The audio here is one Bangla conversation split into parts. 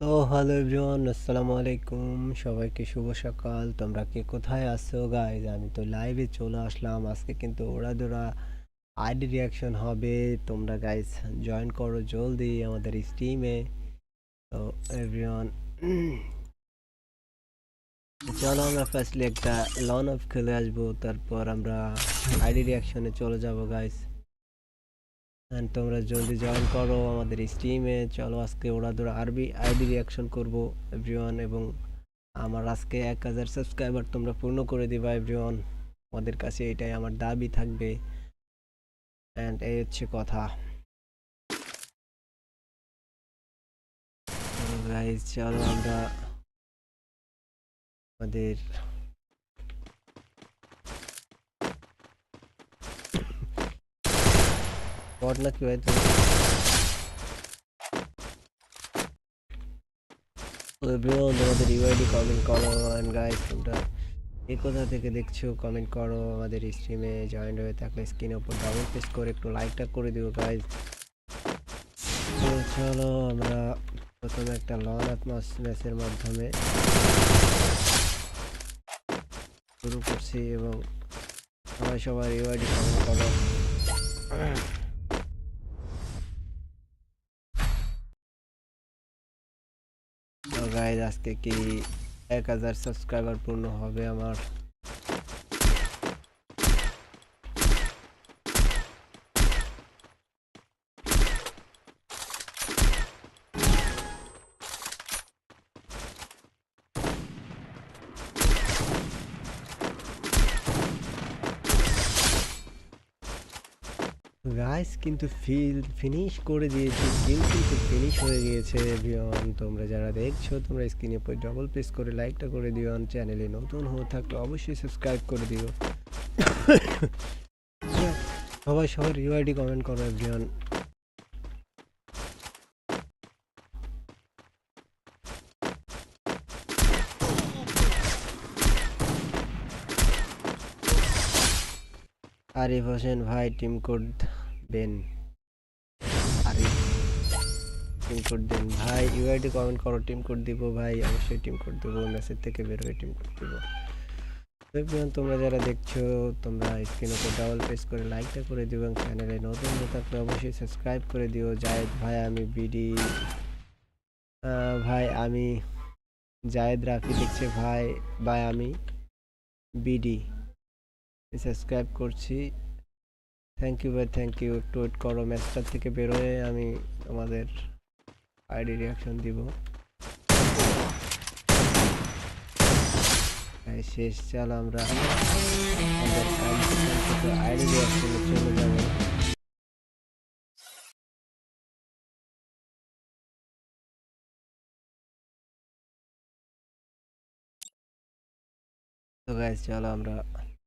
তো হ্যালো এভরিওয়ান, আসসালামু আলাইকুম। সবাইকে শুভ সকাল। তোমরা কে কোথায় আছো গাইজ আমি তো লাইভে চলে আসলাম। আজকে কিন্তু ওরা দোরা আইডি রিয়াকশন হবে। তোমরা গাইজ জয়েন করো জলদি আমাদের স্টিমে তো এভরিওয়ান, চলো আমরা ফার্স্টলি একটা লন অফ খেলে আসব। তারপর আমরা আইডি রিয়াকশনে চলে যাব গাইজ And তোমরা জলদি জয়েন করো আমাদের স্টিমে চলো আজকে ওরা ধরে আরবি আইডি রিয়াকশন করব এভরিওয়ান এবং আমার আজকে এক হাজার সাবস্ক্রাইবার তোমরা পূর্ণ করে দিবা এভরিওয়ান আমাদের কাছে এটাই আমার দাবি থাকবে। অ্যান্ড এই হচ্ছে কথা। চলো আমরা আমাদের বট নাকি ভাই তুমি এভরিওয়ান তোমাদের ইউআইডি কমেন্ট করো এন্ড গাইস তোমরা এই কোথা থেকে দেখছ কমেন্ট করো, আমাদের স্ট্রিমে জয়েন হয়ে থাকলে স্ক্রিনের উপর ডাবল প্রেস করে একটু লাইকটা করে দিও গাইস তো চলো, আমরা প্রথমে একটা লন আত্মাস ম্যাচের মাধ্যমে শুরু করছি, এবং সবাই সবার ইউআইডি কমেন্ট করো। গাইজ আজকে কি এক হাজার সাবস্ক্রাইবার পূর্ণ হবে আমার? গাইস কিন্তু ফিল ফিনিশ করে দিয়েছি গেম কিন্তু ফিনিশ হয়ে গিয়েছে এভরিওয়ান তোমরা যারা দেখছ, তোমরা স্ক্রিনে উপর ডবল প্রেস করে লাইকটা করে দিও চ্যানেলে নতুন হয়ে থাকলে অবশ্যই সাবস্ক্রাইব করে দিও। সবাই সবার ইউআইডি কমেন্ট করো এভরিওয়ান আরিফ হোসেন ভাই টিম কোড দেন। আরিফ টিম কোড দেন। ভাই ইউআইডি কমেন্ট করো টিম কোড দিব ভাই, অবশ্যই টিম কোড দেবো মেসেজ থেকে বের হয়ে টিম কোড দিব। তোমরা যারা দেখছ, তোমরা স্ক্রিন উপর ডাবল প্রেস করে লাইকটা করে দিও এবং চ্যানেলে নতুন হয়ে থাকলে অবশ্যই সাবস্ক্রাইব করে দিও। জায়েদ ভাই, আমি বিডি ভাই, আমি জায়েদ রাফি দেখছে, ভাই ভাই, আমি বিডি সাবস্ক্রাইব করছি। থ্যাংক ইউ ভাই থ্যাংক ইউ একটু ওয়েট করো ম্যাচটার থেকে বেরোয় আমি আমাদের আইডি রিয়াকশন দিব। শেষ চাল আমরা। আইডি রিয়াকশনে চলে যাব। তো গাইজ চলো আমরা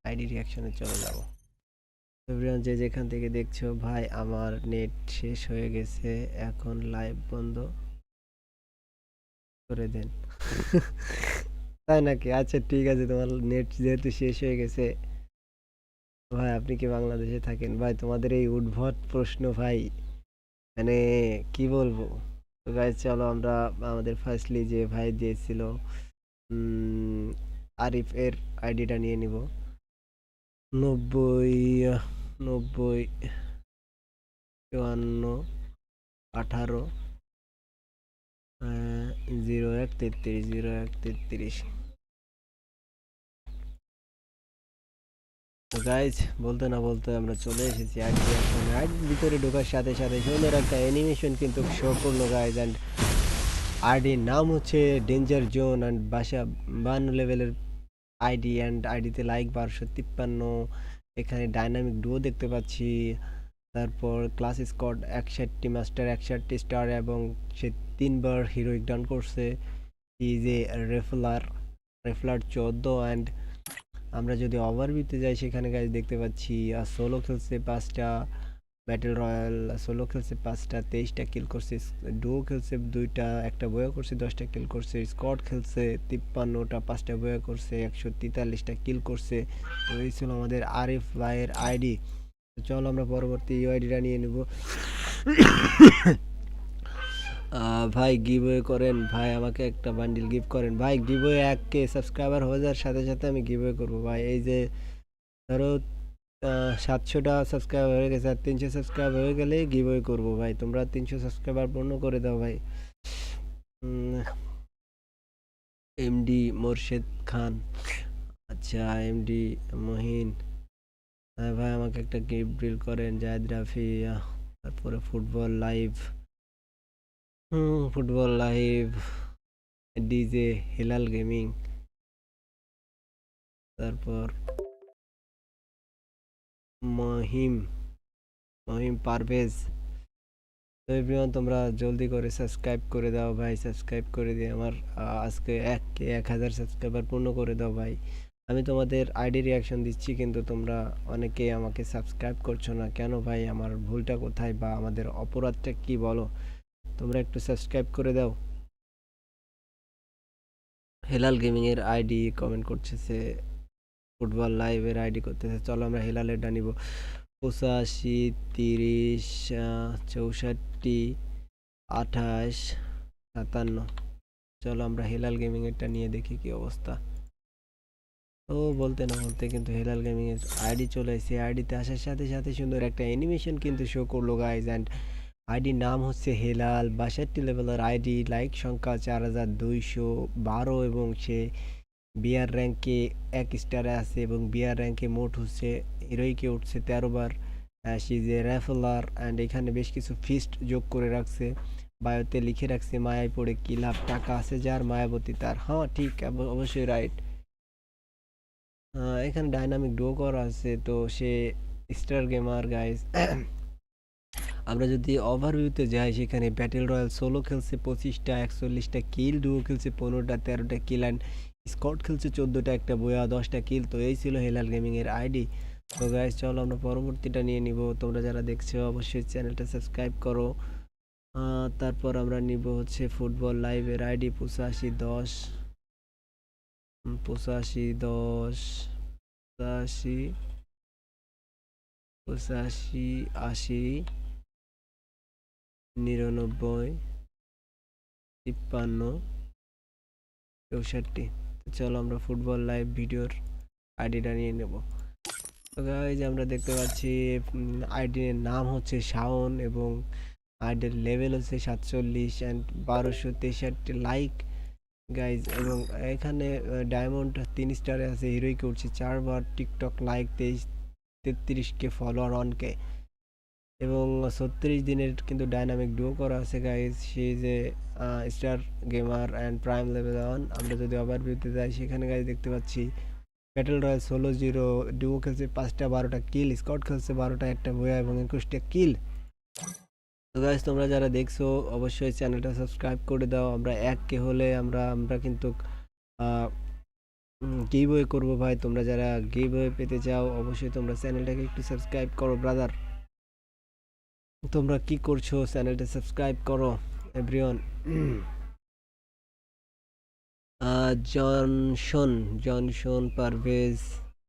আইডি রিয়াকশনে চলে যাব। এভরিওয়ান যে যেখান থেকে দেখছ, ভাই, আমার নেট শেষ হয়ে গেছে। এখন লাইভ বন্ধ করে দেন। তাই নাকি? আচ্ছা ঠিক আছে, তোমার নেট যেহেতু শেষ হয়ে গেছে, ভাই, আপনি কি বাংলাদেশে থাকেন? ভাই, তোমাদের এই উদ্ভট প্রশ্ন, ভাই মানে কি বলব? তো গাইজ চলো আমরা আমাদের ফার্স্টলি যে ভাই দিয়েছিল আরিফ এর আইডিটা নিয়ে নিব। নব্বই নব্বই, চুয়ান্ন, আঠারো জিরো এক, তেত্রিশ, জিরো এক, তেত্রিশ। গাইজ বলতে না বলতে আমরা চলে এসেছি ভিতরে ঢোকার সাথে সাথে সুন্দর একটা অ্যানিমেশন কিন্তু শো করল গাইজ অ্যান্ড আইডির নাম হচ্ছে ডেঞ্জার জোন অ্যান্ড বাসা বান্ন লেভেলের আইডি অ্যান্ড আইডিতে লাইক বারোশো তিপ্পান্ন। এখানে ডাইনামিক ডুও দেখতে পাচ্ছি। তারপর ক্লাস স্কট একষট্টি মাস্টার একষট্টি স্টার এবং সে তিনবার হিরোইক ডান করছে। ইজ এ রেফলার রেফলার চোদ্দ অ্যান্ড আমরা যদি ওভার ওভারভিউতে যাই সেখানে গাছ দেখতে পাচ্ছি আর সোলো খেলছে পাঁচটা। ব্যাটেল রয়্যাল সোলো খেলছে পাঁচটা, তেইশটা কিল করছে ডুও খেলছে দুইটা, একটা বয়া করছে, দশটা কিল করছে স্কট খেলছে তিপ্পান্নটা, পাঁচটা বয়া করছে, একশো তেতাল্লিশটা কিল করছে। তো এই ছিল আমাদের আরিফ ভাইয়ের আইডি চলো আমরা পরবর্তী ইউ ইউআইডিটা নিয়ে নেব। ভাই গিভওয়ে করেন। ভাই আমাকে একটা বান্ডিল গিফট করেন। ভাই গিভওয়ে এক কে সাবস্ক্রাইবার হয়ে যাওয়ার সাথে সাথে আমি গিভওয়ে করব। ভাই এই যে ধরো সাতশোটা সাবস্ক্রাইব হয়ে গেছে আর তিনশো সাবস্ক্রাইব হয়ে গেলে গিভওয়ে করব ভাই। তোমরা তিনশো সাবস্ক্রাইবার পূর্ণ করে দাও ভাই। এমডি মোর্শেদ খান। আচ্ছা এমডি মহিন। হ্যাঁ ভাই, আমাকে একটা গিফট ডিল করেন, জায়দ রাফি তারপরে football live hmm football live DJ Hilal gaming. তারপর মহিম। মহিম পারভেজ। তো এভরিওয়ান তোমরা জলদি করে সাবস্ক্রাইব করে দাও ভাই। সাবস্ক্রাইব করে দিয়ে আমার আজকে এক এক হাজার সাবস্ক্রাইবার পূর্ণ করে দাও ভাই। আমি তোমাদের আইডি রিয়াকশন দিচ্ছি, কিন্তু তোমরা অনেকেই আমাকে সাবস্ক্রাইব করছ না। কেন ভাই? আমার ভুলটা কোথায় বা আমাদের অপরাধটা কি বলো? তোমরা একটু সাবস্ক্রাইব করে দাও। হেলাল গেমিংয়ের আইডি কমেন্ট করতেছে ফুটবল লাইভের আইডি করতেছে। চলো আমরা হেলালেরটা নিব। পঁচাশি, তিরিশ চৌষট্টি, আঠাশ, সাতান্ন। চলো আমরা হেলাল গেমিং এরটা নিয়ে দেখি কি অবস্থা। ও, বলতে না বলতে কিন্তু হেলাল গেমিং এর আইডি চলে এসেছে। আইডিতে আসার সাথে সাথে সুন্দর একটা অ্যানিমেশন কিন্তু শো করল গাইজ অ্যান্ড আইডির নাম হচ্ছে হেলাল। বাষট্টি লেভেলের আইডি। লাইক সংখ্যা চার হাজার দুইশো বারো এবং সে বিয়ার র্যাঙ্কে এক স্টারে আছে এবং বিয়ার র্যাঙ্কে মোট হচ্ছে, হিরোইকে উঠছে তেরো বার। সি যে র্যাফলার অ্যান্ড এখানে বেশ কিছু ফিস্ট যোগ করে রাখছে, বায়োতে লিখে রাখছে, মায়ায় পড়ে কি লাভ, টাকা আছে যার, মায়াবতী তার। হ্যাঁ ঠিক অবশ্যই রাইট এখানে ডাইনামিক ডো করা আছে, তো সে স্টার গেমার গাইজ আমরা যদি ওভারভিউতে যাই, সেখানে ব্যাটেল রয়্যাল সোলো খেলছে, পঁচিশটা, একচল্লিশটা কিল ডুও খেলছে, পনেরোটা, তেরোটা কিল অ্যান্ড স্কট খেলছে, চোদ্দোটা, একটা বয়া দশটা কিল তো এই ছিল হেলাল গেমিংয়ের আইডি তো গাইজ চলো আমরা পরবর্তীটা নিয়ে নিব। তোমরা যারা দেখছ, অবশ্যই চ্যানেলটা সাবস্ক্রাইব করো। তারপর আমরা নিব হচ্ছে ফুটবল লাইভের আইডি পঁচাশি, দশ। পঁচাশি দশ, পঁচাশি পঁচাশি, আশি। নিরানব্বই, তিপ্পান্ন, চৌষট্টি। তো চলো আমরা ফুটবল লাইভ ভিডিওর আইডিটা নিয়ে নেব। তো গাইজ আমরা দেখতে পাচ্ছি আইডির নাম হচ্ছে শাওন এবং আইডির লেভেল হচ্ছে সাতচল্লিশ অ্যান্ড বারোশো তেষট্টি লাইক গাইজ এবং এখানে ডায়মন্ড তিন স্টারে আছে হিরোইকে উঠছে চারবার টিকটক লাইক তেইশ, তেত্রিশ কে ফলোয়ার অন কে। এবং ছত্রিশ দিনের কিন্তু ডাইনামিক ডুও করা আছে গাইজ সে যে star gamer and prime level on আমরা যদি ওভারভিউতে যাই, সেখানে গাইজ দেখতে পাচ্ছি ব্যাটল রয়্যাল ষোলো জিরো ডুও খেলছে, পাঁচটা, বারোটা কিল স্কট খেলছে, বারোটা, একটা বয়া এবং একুশটা কিল তো গাইজ তোমরা যারা দেখছ, অবশ্যই চ্যানেলটা সাবস্ক্রাইব করে দাও। আমরা এক কে হলে আমরা আমরা কিন্তু গিভ ওয়ে করব, ভাই। তোমরা যারা গিভ ওয়ে পেতে চাও, অবশ্যই তোমরা চ্যানেলটাকে একটু সাবস্ক্রাইব করো ব্রাদার তোমরা কি করছ? চ্যানেলটা সাবস্ক্রাইব করো এভরিওয়ান জনসন জনসন পারভেজ।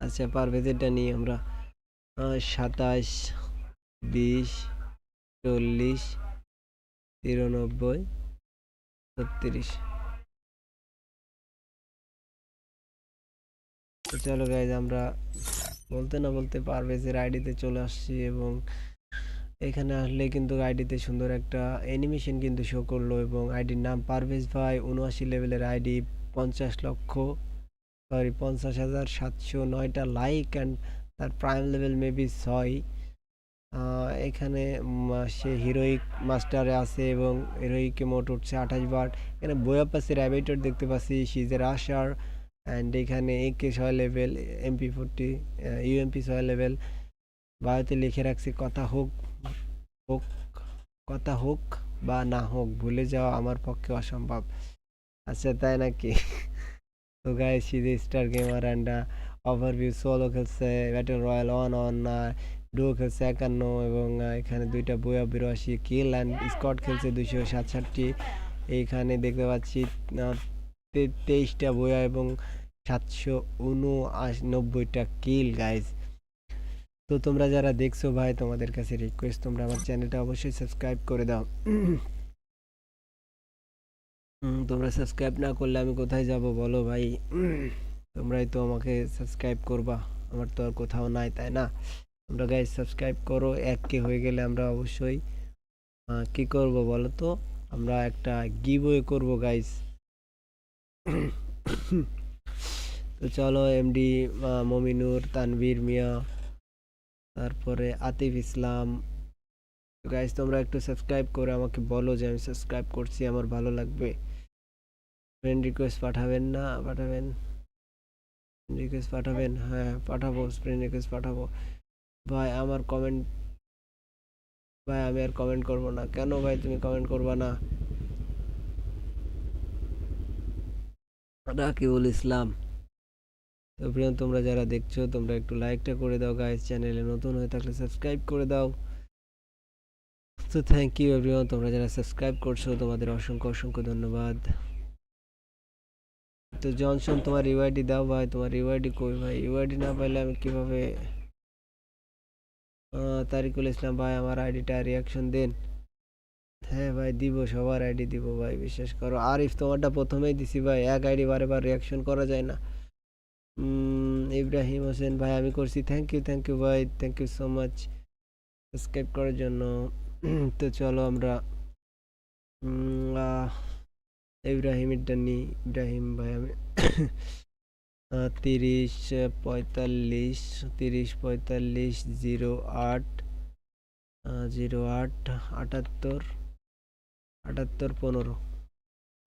আচ্ছা পারভেজেরটা নিয়ে আমরা। সাতাশ, বিশ, চল্লিশ, তিরানব্বই, ছত্রিশ। চলো গাইজ আমরা বলতে না বলতে পারভেজের আইডিতে চলে আসছি এবং এখানে আসলে কিন্তু আইডিতে সুন্দর একটা অ্যানিমেশন কিন্তু শো করল এবং আইডির নাম পারভেজ ভাই, উনআশি লেভেলের আইডি পঞ্চাশ লক্ষ সরি পঞ্চাশ হাজার সাতশো নয়টা লাইক অ্যান্ড তার প্রাইম লেভেল মেবি ছয়। এখানে সে হিরোইক মাস্টারে আছে এবং হিরোইকে মোট উঠছে আঠাশ বার। এখানে বইয়া পাশে র্যাবিটর দেখতে পাচ্ছি সিজের আশার অ্যান্ড এখানে একে ছয় লেভেল এমপি ফোরটি ইউএমপি ছয় লেভেল বায়োতে লিখে রাখছি, কথা হোক। হোক, কথা হোক বা না হোক, ভুলে যাওয়া আমার পক্ষে অসম্ভব। আচ্ছা তাই নাকি? তো guys CJ star gamer and overview solo খেলছে battle royale on on duo খেলছে একান্ন এবং এখানে দুইটা বইয়া বিরাশি কিল অ্যান্ড স্কট খেলছে দুইশো সাতষট্টি। এইখানে দেখতে পাচ্ছি তেইশটা বইয়া এবং সাতশো উনআশ, নব্বইটা কিল গাইজ তো তোমরা যারা দেখছ ভাই, তোমাদের কাছে রিকোয়েস্ট তোমরা আমার চ্যানেলটা অবশ্যই সাবস্ক্রাইব করে দাও। তোমরা সাবস্ক্রাইব না করলে আমি কোথায় যাব বলো ভাই? তোমরাই তো আমাকে সাবস্ক্রাইব করবা। আমার তো আর কোথাও নাই, তাই না? তোমরা গাইজ সাবস্ক্রাইব করো। এক কে হয়ে গেলে আমরা অবশ্যই কি করব বলো তো? আমরা একটা গিভওয়ে করব গাইজ তো চলো এমডি মমিনুর, তানভীর মিয়া তারপরে আতিফ ইসলাম। গাইজ তোমরা একটু সাবস্ক্রাইব করে আমাকে বলো যে আমি সাবস্ক্রাইব করছি, আমার ভালো লাগবে। ফ্রেন্ড রিকোয়েস্ট পাঠাবেন না, পাঠাবেন। রিকোয়েস্ট পাঠাবেন হ্যাঁ পাঠাবো ফ্রেন্ড রিকোয়েস্ট পাঠাবো। ভাই, আমার কমেন্ট ভাই, আমি আর কমেন্ট করব না। কেন ভাই, তুমি কমেন্ট করবা না? রাকিবুল ইসলাম। তো প্রিয়, তোমরা যারা দেখছ, তোমরা একটু লাইকটা করে দাও গাইস চ্যানেলে নতুন হয়ে থাকলে সাবস্ক্রাইব করে দাও। তো থ্যাংক ইউ এভরিওয়ান তোমরা যারা সাবস্ক্রাইব করছ, তোমাদের অসংখ্য অসংখ্য ধন্যবাদ। তো জনসন তোমার ইউআইডি দাও ভাই, তোমার ইউআইডি কই ভাই? ইউআইডি না পাইলে আমি কীভাবে তারিকুল ইসলাম ভাই, আমার আইডিটা রিয়াকশন দেন? হ্যাঁ ভাই, দিব, সবার আইডি দিব ভাই, বিশ্বাস করো। আরিফ, তোমারটা প্রথমেই দিছি ভাই, এক আইডি বারে বার রিয়াকশন করা যায় না। ইব্রাহিম হোসেন ভাই, আমি করছি। থ্যাংক ইউ থ্যাংক ইউ ভাই thank you so much subscribe করার জন্য। তো চলো আমরা ইব্রাহিমেরটা নিই ইব্রাহিম ভাই, আমি তিরিশ পঁয়তাল্লিশ তিরিশ পঁয়তাল্লিশ, জিরো আট জিরো আট, আটাত্তর আটাত্তর পনেরো।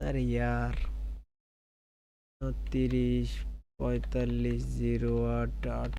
আরে ইয়ার তিরিশ পঁয়তাল্লিশ জিরো আট আট